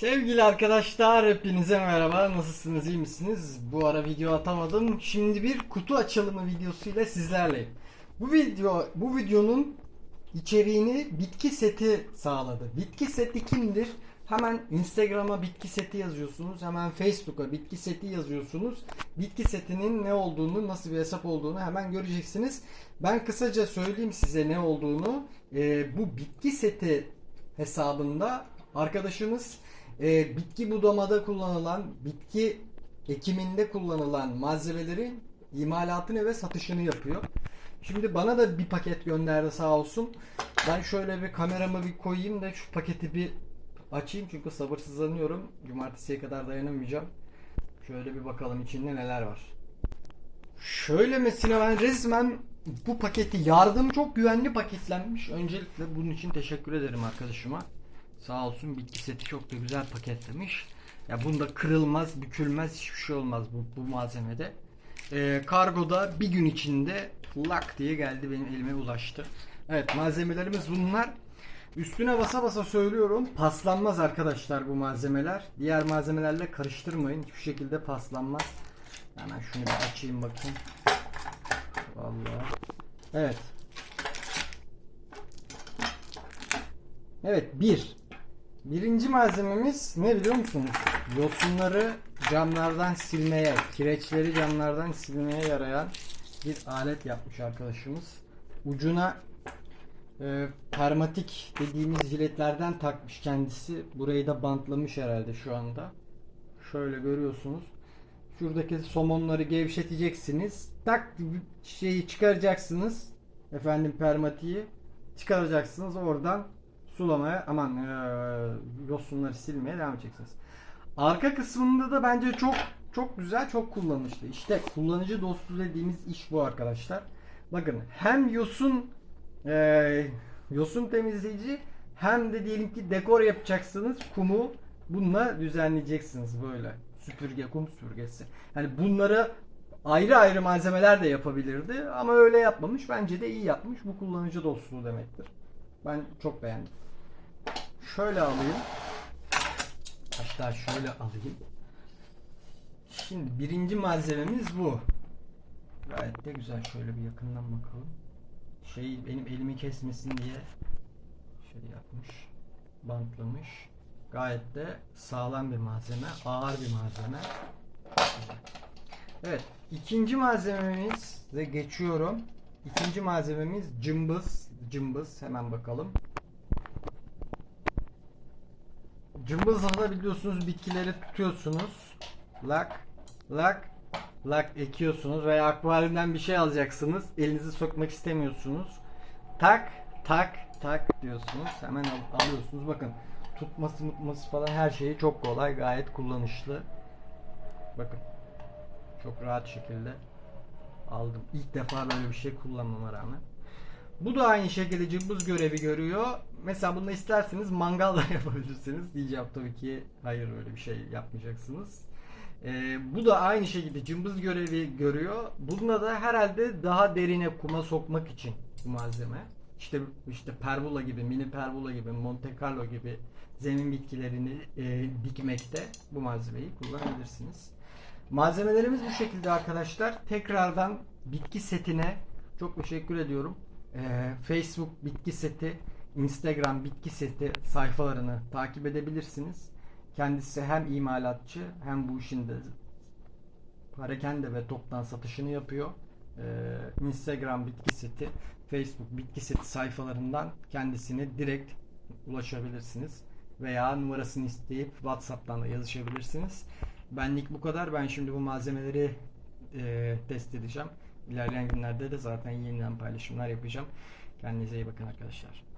Sevgili arkadaşlar hepinize merhaba. Nasılsınız iyi misiniz? Bu ara video atamadım. Şimdi bir kutu açılımı videosuyla sizlerleyim. Bu video bu videonun içeriğini bitki seti sağladı. Bitki seti kimdir? Hemen Instagram'a bitki seti yazıyorsunuz. Hemen Facebook'a bitki seti yazıyorsunuz. Bitki setinin ne olduğunu, nasıl bir hesap olduğunu hemen göreceksiniz. Ben kısaca söyleyeyim size ne olduğunu. Ee, bu bitki seti hesabında arkadaşımız e, bitki budamada kullanılan, bitki ekiminde kullanılan malzemelerin imalatını ve satışını yapıyor. Şimdi bana da bir paket gönderdi sağ olsun. Ben şöyle bir kameramı bir koyayım da şu paketi bir açayım çünkü sabırsızlanıyorum. Cumartesiye kadar dayanamayacağım. Şöyle bir bakalım içinde neler var. Şöyle mesela ben resmen bu paketi yardım çok güvenli paketlenmiş. Öncelikle bunun için teşekkür ederim arkadaşıma. Sağ olsun bitki seti çok da güzel paketlemiş. Ya bunda kırılmaz, bükülmez hiçbir şey olmaz bu, bu malzemede. Ee, kargoda bir gün içinde lak diye geldi benim elime ulaştı. Evet malzemelerimiz bunlar. Üstüne basa basa söylüyorum paslanmaz arkadaşlar bu malzemeler. Diğer malzemelerle karıştırmayın. Hiçbir şekilde paslanmaz. Hemen şunu bir açayım bakayım. Vallahi. Evet. Evet bir. Birinci malzememiz ne biliyor musunuz? Yosunları camlardan silmeye, kireçleri camlardan silmeye yarayan bir alet yapmış arkadaşımız. Ucuna e, permatik dediğimiz jiletlerden takmış kendisi. Burayı da bantlamış herhalde şu anda. Şöyle görüyorsunuz. Şuradaki somonları gevşeteceksiniz. Tak şeyi çıkaracaksınız. Efendim permatiği çıkaracaksınız. Oradan sulamaya aman e, yosunları silmeye devam edeceksiniz. Arka kısmında da bence çok çok güzel, çok kullanışlı. İşte kullanıcı dostu dediğimiz iş bu arkadaşlar. Bakın hem yosun e, yosun temizleyici hem de diyelim ki dekor yapacaksınız kumu bununla düzenleyeceksiniz böyle süpürge kum süpürgesi. Yani bunları ayrı ayrı malzemeler de yapabilirdi ama öyle yapmamış. Bence de iyi yapmış. Bu kullanıcı dostluğu demektir. Ben çok beğendim. Şöyle alayım. Hatta şöyle alayım. Şimdi birinci malzememiz bu. Gayet de güzel. Şöyle bir yakından bakalım. Şey benim elimi kesmesin diye şöyle yapmış. Bantlamış. Gayet de sağlam bir malzeme. Ağır bir malzeme. Evet. ikinci malzememize geçiyorum. İkinci malzememiz cımbız. Cımbız. Hemen bakalım. Cımbızla da biliyorsunuz bitkileri tutuyorsunuz. Lak, lak, lak ekiyorsunuz veya akvaryumdan bir şey alacaksınız. Elinizi sokmak istemiyorsunuz. Tak, tak, tak diyorsunuz. Hemen al- alıyorsunuz. Bakın tutması mutması falan her şeyi çok kolay. Gayet kullanışlı. Bakın. Çok rahat şekilde aldım. İlk defa böyle bir şey kullanmama rağmen. Bu da aynı şekilde cımbız görevi görüyor. Mesela bunu isterseniz mangal da yapabilirsiniz. Diyeceğim tabii ki hayır öyle bir şey yapmayacaksınız. Ee, bu da aynı şekilde cımbız görevi görüyor. Bunda da herhalde daha derine kuma sokmak için bu malzeme. İşte işte pergola gibi, mini pergola gibi, Monte Carlo gibi zemin bitkilerini e, dikmekte bu malzemeyi kullanabilirsiniz. Malzemelerimiz bu şekilde arkadaşlar. Tekrardan bitki setine çok teşekkür ediyorum. Ee, Facebook bitki seti, Instagram bitki seti sayfalarını takip edebilirsiniz. Kendisi hem imalatçı hem bu işin de parakende ve toptan satışını yapıyor. Ee, Instagram bitki seti, Facebook bitki seti sayfalarından kendisine direkt ulaşabilirsiniz. Veya numarasını isteyip WhatsApp'tan da yazışabilirsiniz. Benlik bu kadar. Ben şimdi bu malzemeleri e, test edeceğim. İlerleyen günlerde de zaten yeniden paylaşımlar yapacağım. Kendinize iyi bakın arkadaşlar.